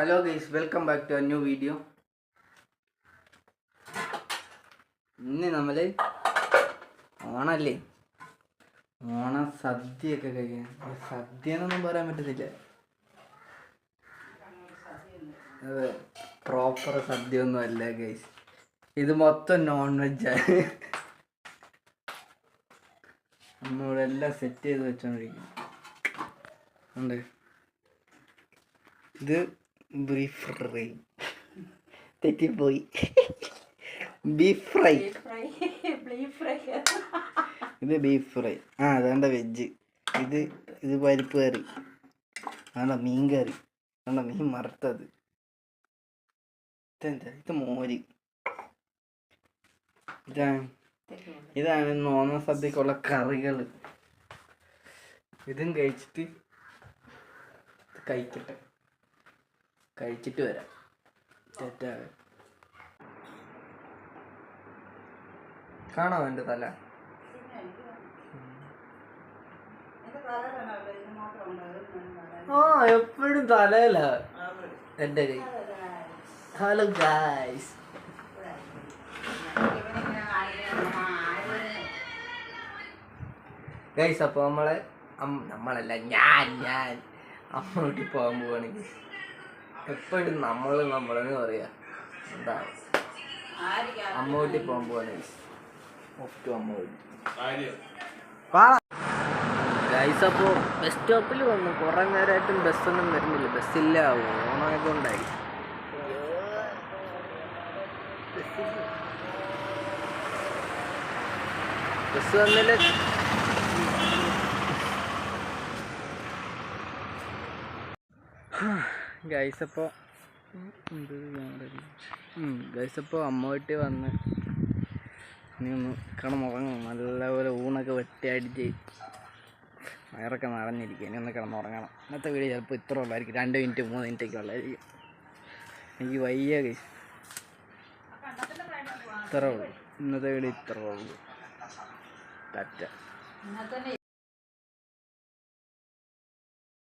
Hello guys welcome back to new video. ഇന്ന് നമ്മൾ ഓണല്ലേ? ഓണ സദ്യയൊക്കെ കഴിക്കാൻ. സദ്യ എന്നൊന്നും പറയാൻ പറ്റത്തില്ല. അതെ പ്രോപ്പർ സദ്യ ഒന്നും അല്ല ഗൈസ്. ഇത് മൊത്തം നോൺ വെജാണ് നമ്മളിവിടെ എല്ലാം സെറ്റ് ചെയ്ത് വെച്ചോണ്ടിരിക്കും ഉണ്ട്. ഇത് ബീഫ് ഫ്രൈ തെറ്റിപ്പോയി ബീഫ് ഫ്രൈ ഇത് ബീഫ് ഫ്രൈ ആ അതാണ്ട വെജ് ഇത് ഇത് പരിപ്പ് കറി. അതാണ്ട മീൻ കറി. അതാണ്ട മീൻ മറുത്തത് ഇതെന്താ? ഇത് മോര്. ഇതാണ്. ഇതാണ് ഓണ സദ്യക്കുള്ള കറികൾ ഇതും കഴിച്ചിട്ട് കഴിക്കട്ടെ. കഴിച്ചിട്ട് വരാം. തെറ്റാ. കാണോ എന്റെ തല? ആ എപ്പോഴും തലയില. എന്റെ കൈ. ഹലോ ഗായ്സ് ഗൈസ് അപ്പോൾ നമ്മളെ നമ്മളല്ല ഞാൻ ഞാൻ. വീട്ടിൽ പോകാൻ പോവാണെങ്കിൽ എപ്പോഴും നമ്മൾ നമ്മളെന്ന് പറയാ. എന്താ അമ്മ വീട്ടിൽ പോകാൻ പോവാണ് ഓഫ് ടു അമ്മ വീട്ടിൽ ഗൈസ് അപ്പോൾ ബസ് സ്റ്റോപ്പിൽ വന്നു. കുറേ നേരമായിട്ടും ബസ്സൊന്നും വരുന്നില്ല. ബസ്സില്ല ഓണായതുകൊണ്ടായി. ബസ് വന്നില്ല? ഗൈസ് അപ്പോൾ ഗൈസ് അപ്പോൾ അമ്മ വീട്ടിൽ വന്ന് ഇനി ഒന്ന് കിടന്നുറങ്ങണം നല്ലപോലെ ഊണൊക്കെ വെട്ടിയടിച്ച് വയറൊക്കെ നിറഞ്ഞിരിക്കുക ഇനി ഒന്ന് കിടന്നുറങ്ങണം ഇന്നത്തെ വീഡിയോ ചിലപ്പോൾ ഇത്ര ഉള്ളായിരിക്കും. രണ്ട് മിനിറ്റ് മൂന്ന് മിനിറ്റ് ഒക്കെ ഉള്ളായിരിക്കും. എനിക്ക് വയ്യ ഗൈസ് ഇത്ര ഉള്ളൂ. ഇന്നത്തെ വീഡിയോ ഇത്ര ഉള്ളൂ. ടാറ്റ